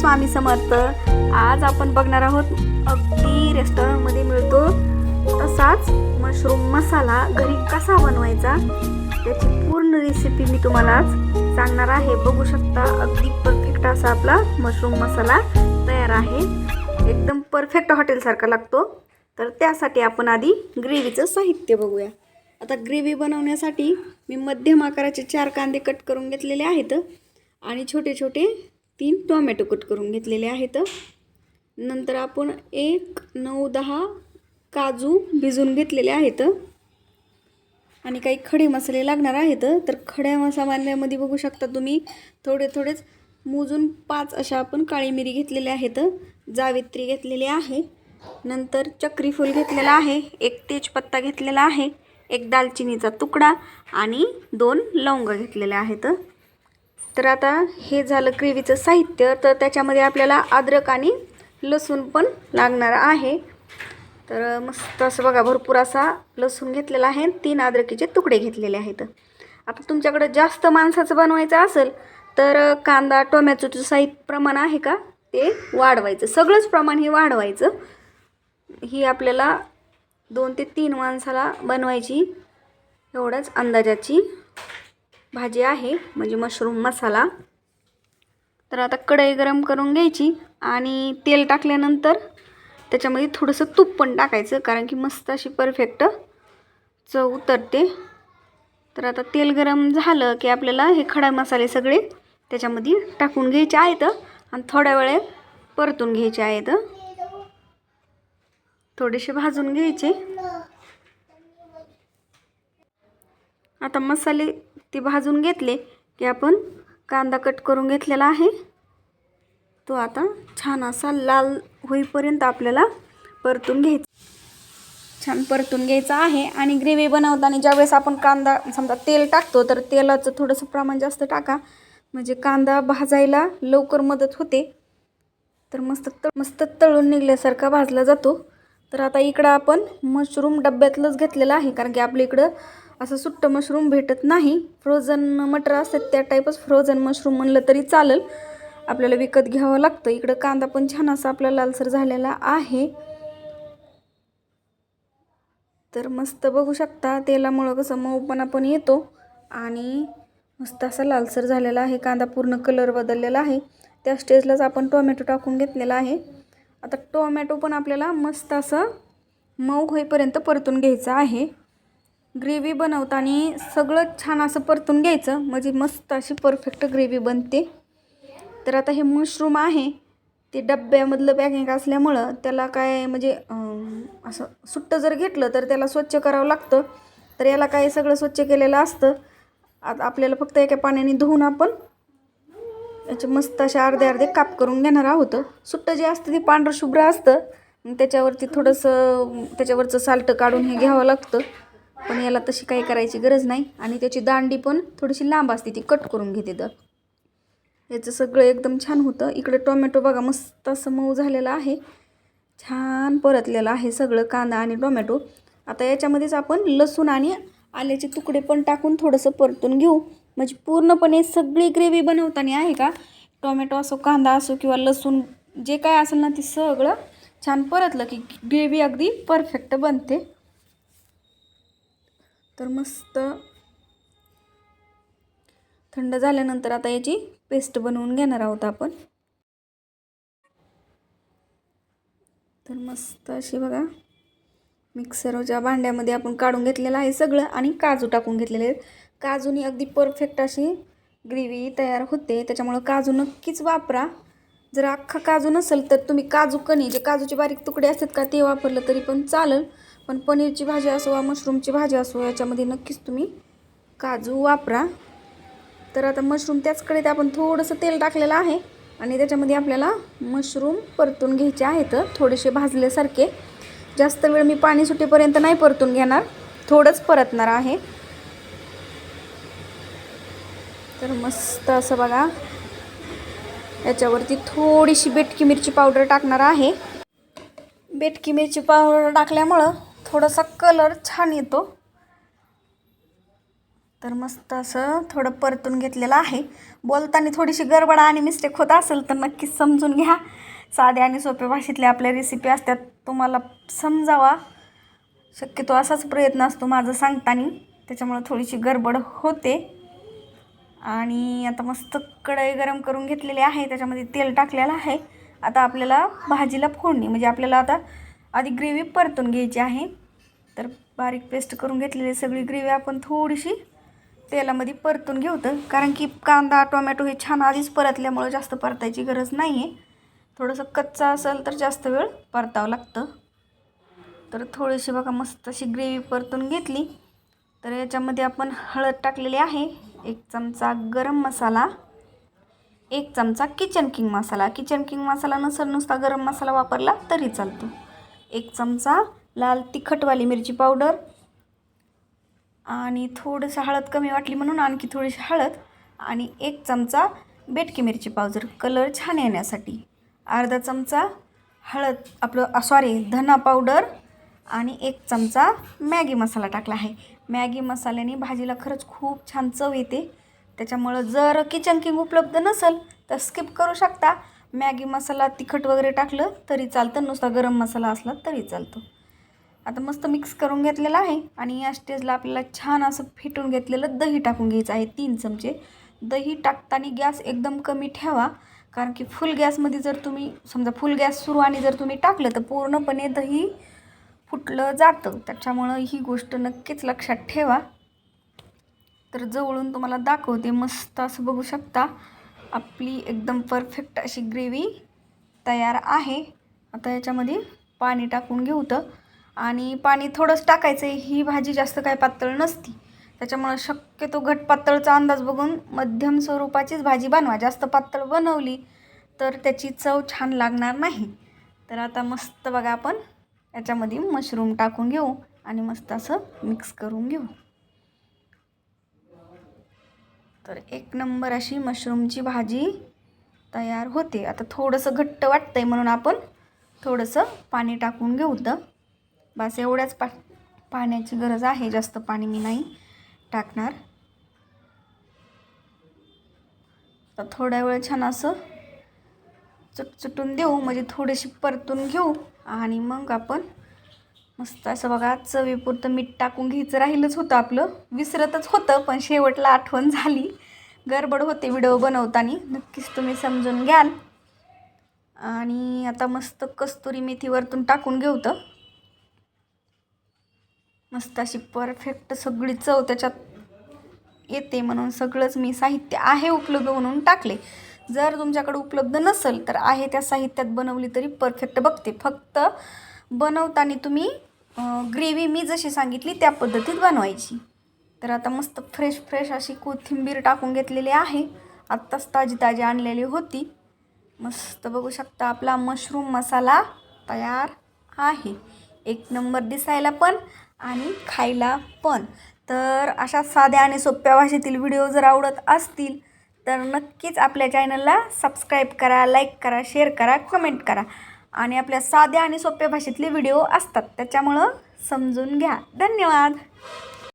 स्वामी समर्थ. आज आपण बघणार आहोत अगदी रेस्टॉरंटमध्ये मिळतो तसाच मशरूम मसाला घरी कसा बनवायचा त्याची पूर्ण रेसिपी मी तुम्हाला आज सांगणार आहे. बघू शकता अगदी परफेक्ट असा आपला मशरूम मसाला तयार आहे. एकदम परफेक्ट हॉटेलसारखा लागतो. तर त्यासाठी आपण आधी ग्रेव्हीचं साहित्य बघूया. आता ग्रेव्ही बनवण्यासाठी मी मध्यम आकाराचे चार कांदे कट करून घेतलेले आहेत आणि छोटे छोटे तीन टोमॅटो कट करून घेतलेले आहेत. नंतर आपण एक नऊ दहा काजू भिजून घेतलेले आहेत. आणि काही खडे मसाले लागणार आहेत. तर खड्या मसाल्यामध्ये बघू शकता तुम्ही थोडे थोडेच मोजून पाच अशा आपण काळी मिरी घेतलेल्या आहेत. जावित्री घेतलेली आहे. नंतर चक्रीफूल घेतलेला आहे. एक तेजपत्ता घेतलेला आहे. एक दालचिनीचा तुकडा आणि दोन लवंग घेतलेल्या आहेत. तर आता हे झालं ग्रेव्हीचं साहित्य. तर त्याच्यामध्ये आपल्याला अद्रक आणि लसूण पण लागणार आहे. तर मस्त असं बघा भरपूर असा लसूण घेतलेला आहे तीन अद्रकीचे तुकडे घेतलेले आहेत. आता तुमच्याकडं जास्त माणसाचं बनवायचं असेल तर कांदा टोमॅटोचं साहित्य प्रमाण आहे का? ते वाढवायचं. सगळंच प्रमाण हे वाढवायचं. ही आपल्याला दोन ते तीन माणसाला बनवायची एवढ्याच अंदाजाची भाजी आहे म्हणजे मशरूम मसाला. तर आता कढई गरम करून घ्यायची आणि तेल टाकल्यानंतर त्याच्यामध्ये थोडंसं तूप पण टाकायचं कारण की मस्त अशी परफेक्ट चव उतरते. तर आता तेल गरम झालं की आपल्याला हे खडा मसाले सगळे त्याच्यामध्ये टाकून घ्यायचे आहेत आणि थोड्या वेळेत परतून घ्यायचे आहेत. थोडेसे भाजून घ्यायचे. आता मसाले ते भाजून घेतले की आपण कांदा कट करून घेतलेला आहे. तो आता छान असा लाल होईपर्यंत आपल्याला परतून घ्यायचा. छान परतून घ्यायचा आहे आणि ग्रेव्ही बनवताना ज्यावेळेस आपण कांदा समजा तेल टाकतो तर तेलाचं थोडंसं प्रमाण जास्त टाका. म्हणजे कांदा भाजायला लवकर मदत होते. तर मस्त तळ मस्त तळून निघल्यासारखा भाजला जातो. तर आता इकडं आपण मशरूम डब्यातलंच घेतलेलं आहे कारण की आपल्या इकडं असं सुट्टं मशरूम भेटत नाही. फ्रोझन मटर असतात त्या टाईपच फ्रोझन मशरूम म्हणलं तरी चालेल. आपल्याला विकत घ्यावं लागतं. इकडं कांदा पण छान असा आपला लालसर झालेला आहे. तर मस्त बघू शकता तेलामुळं कसं मऊपणा पण येतो. आणि मस्त असा लालसर झालेला आहे. कांदा पूर्ण कलर बदललेला आहे. त्या स्टेजलाच आपण टोमॅटो टाकून घेतलेला आहे. आता टोमॅटो पण आपल्याला मस्त असं मऊ होईपर्यंत परतून घ्यायचं आहे. ग्रेव्ही बनवताना सगळं छान असं परतून घ्यायचं. म्हणजे मस्त अशी परफेक्ट ग्रेव्ही बनते. तर आता हे मशरूम आहे. ते डब्यामधलं पॅकिंग असल्यामुळं त्याला काय म्हणजे असं सुट्टं जर घेतलं तर त्याला स्वच्छ करावं लागतं. तर याला काय सगळं स्वच्छ केलेलं असतं. आता आपल्याला फक्त एका पाण्याने धुवून आपण याचे मस्त असे अर्धे अर्धे काप करून घेणार आहोत. सुट्टं जे असतं ते पांढरं शुभ्र असतं त्याच्यावरती थोडंसं त्याच्यावरचं साल्ट काढून हे घ्यावं लागतं. पण याला तशी काही करायची गरज नाही. आणि त्याची दांडी पण थोडीशी लांब असते ती कट करून घेते तर. याचं सगळं एकदम छान होतं. इकडे टोमॅटो बघा मस्त असं मऊ झालेलं आहे. छान परतलेलं आहे सगळं कांदा आणि टोमॅटो. आता याच्यामध्येच आपण लसूण आणि आल्याचे तुकडे पण टाकून थोडंसं परतून घेऊ. म्हणजे पूर्णपणे सगळी ग्रेव्ही बनवताना आहे का? टोमॅटो असो कांदा असो किंवा लसूण जे काय असेल ना ते सगळं छान परतलं की ग्रेव्ही अगदी परफेक्ट बनते. तर मस्त थंड झाल्यानंतर आता याची पेस्ट बनवून घेणार आहोत आपण. तर मस्त अशी बघा मिक्सरच्या भांड्यामध्ये आपण काढून घेतलेलं आहे सगळं आणि काजू टाकून घेतलेले आहेत. काजूनी अगदी परफेक्ट अशी ग्रेव्ही तयार होते त्याच्यामुळं काजू नक्कीच वापरा. जर अख्खा काजू नसेल तर तुम्ही काजू कणी जे काजूचे बारीक तुकडे असतात का ते वापरलं तरी पण चालेल. पण पनीरची भाजी असो वा मशरूमची भाजी असो याच्यामध्ये नक्कीच तुम्ही काजू वापरा. तर आता मशरूम त्याचकडे आपण थोडंसं तेल टाकलेलं आहे आणि त्याच्यामध्ये आपल्याला मशरूम परतून घ्यायचे आहेत. थोडेसे भाजल्यासारखे. जास्त वेळ मी पाणी सुटेपर्यंत नाही परतून घेणार. थोडंच परतणार आहे. तर मस्त असं बघा. याच्यावरती थोडीशी बेटकी मिरची पावडर टाकणार आहे. बेटकी मिरची पावडर टाकल्यामुळं थोडासा कलर छान येतो. तर मस्त असं थोडं परतून घेतलेलं आहे. बोलताना थोडीशी गडबड आणि मिस्टेक होत असेल तर नक्कीच समजून घ्या. साध्या आणि सोप्या भाषेतल्या आपल्या रेसिपी असतात. तुम्हाला समजावा. शक्यतो असाच प्रयत्न असतो माझं सांगताना. त्याच्यामुळं थोडीशी गडबड होते. आणि आता मस्त कढई गरम करून घेतलेली आहे. त्याच्यामध्ये तेल टाकलेलं आहे. आता आपल्याला भाजीला फोडणी म्हणजे आपल्याला आता आधी ग्रेव्ही परतून घ्यायची आहे. तर बारीक पेस्ट करून घेतलेली सगळी ग्रेव्ही आपण थोडीशी तेलामध्ये परतून घेऊ तर. कारण की कांदा टोमॅटो हे छान आधीच परतल्यामुळं जास्त परतायची गरज नाही आहे थोडंसं कच्चा असेल तर जास्त वेळ परतावं लागतं. तर थोडीशी बघा मस्त अशी ग्रेव्ही परतून घेतली. तर याच्यामध्ये आपण हळद टाकलेली आहे. एक चमचा गरम मसाला एक चमचा किचन किंग मसाला. किचन किंग मसाला नसेल नुसता गरम मसाला वापरला तरी चालतो. एक चमचा लाल तिखटवाली मिरची पावडर आणि थोडंसं हळद कमी वाटली म्हणून आणखी थोडीशी हळद आणि एक चमचा बेटकी मिरची पावडर. कलर छान येण्यासाठी. अर्धा चमचा हळद आपलं सॉरी धना पावडर आणि एक चमचा मॅगी मसाला टाकला आहे. मॅगी मसाल्याने भाजीला खरंच खूप छान चव येते. त्याच्यामुळं जर किचन किंग उपलब्ध नसेल तर स्किप करू शकता. मॅगी मसाला तिखट वगैरे टाकलं तरी चालतं नुसता गरम मसाला असला तरी चालतो. आता मस्त मिक्स करून घेतलेलं आहे आणि या स्टेजला आपल्याला छान असं फेटून घेतलेलं दही टाकून घ्यायचं आहे तीन चमचे. दही टाकताना गॅस एकदम कमी ठेवा कारण की फुल गॅसमध्ये जर तुम्ही समजा फुल गॅस सुरू आणि जर तुम्ही टाकलं तर पूर्णपणे दही फुटलं जातं. त्याच्यामुळं ही गोष्ट नक्कीच लक्षात ठेवा. तर जवळून तुम्हाला दाखवते मस्त असं बघू शकता. आपली एकदम परफेक्ट अशी ग्रेव्ही तयार आहे. आता याच्यामध्ये पाणी टाकून घेऊ तर. आणि पाणी थोडंच टाकायचं आहे. ही भाजी जास्त काय पातळ नसती. त्याच्यामुळं शक्यतो घट पातळचा अंदाज बघून मध्यम स्वरूपाचीच भाजी बनवा. जास्त पातळ बनवली तर त्याची चव छान लागणार नाही. तर आता मस्त बघा आपण. याच्यामध्ये मशरूम टाकून घेऊ आणि मस्त असं मिक्स करून घेऊ. तर एक नंबर अशी मशरूमची भाजी तयार होते. आता थोडंसं घट्ट वाटतंय म्हणून आपण थोडंसं पाणी टाकून घेऊ तर बस एवढ्याच पा पाण्याची गरज आहे. जास्त पाणी मी नाही टाकणार. तर थोड्या वेळ छान असं चुटचुटून देऊ. म्हणजे थोडीशी परतून घेऊ. आणि मग आपण मस्त असं बघा चवीपुरतं मीठ टाकून घ्यायचं राहिलंच होतं आपलं. विसरतच होतं पण शेवटला आठवण झाली. गडबड होते व्हिडिओ बनवताना. नक्कीच तुम्ही समजून घ्याल. आणि आता मस्त कस्तुरी मेथीवरतून टाकून घेऊ तर. मस्त अशी परफेक्ट सगळी चव त्याच्यात येते म्हणून सगळंच मी साहित्य आहे उपलब्ध म्हणून टाकले. जर तुमच्याकडे उपलब्ध नसेल तर आहे त्या साहित्यात बनवली तरी परफेक्ट बघते फक्त बनवताना तुम्ही ग्रेव्ही मी जशी सांगितली त्या पद्धतीत बनवायची. तर आता मस्त फ्रेश फ्रेश अशी कोथिंबीर टाकून घेतलेली आहे. आत्ताच ताजी ताजी आणलेली होती. मस्त बघू शकता आपला मशरूम मसाला तयार आहे. एक नंबर दिसायला पण आणि खायला पण. तर अशा साध्या आणि सोप्या भाषेतील व्हिडिओ जर आवडत असतील तर नक्कीच आपल्या चॅनलला सबस्क्राईब करा लाईक करा शेअर करा कमेंट करा. आणि आपल्या साध्या आणि सोप्या भाषेतले व्हिडिओ असतात त्याच्यामुळं समजून घ्या. धन्यवाद.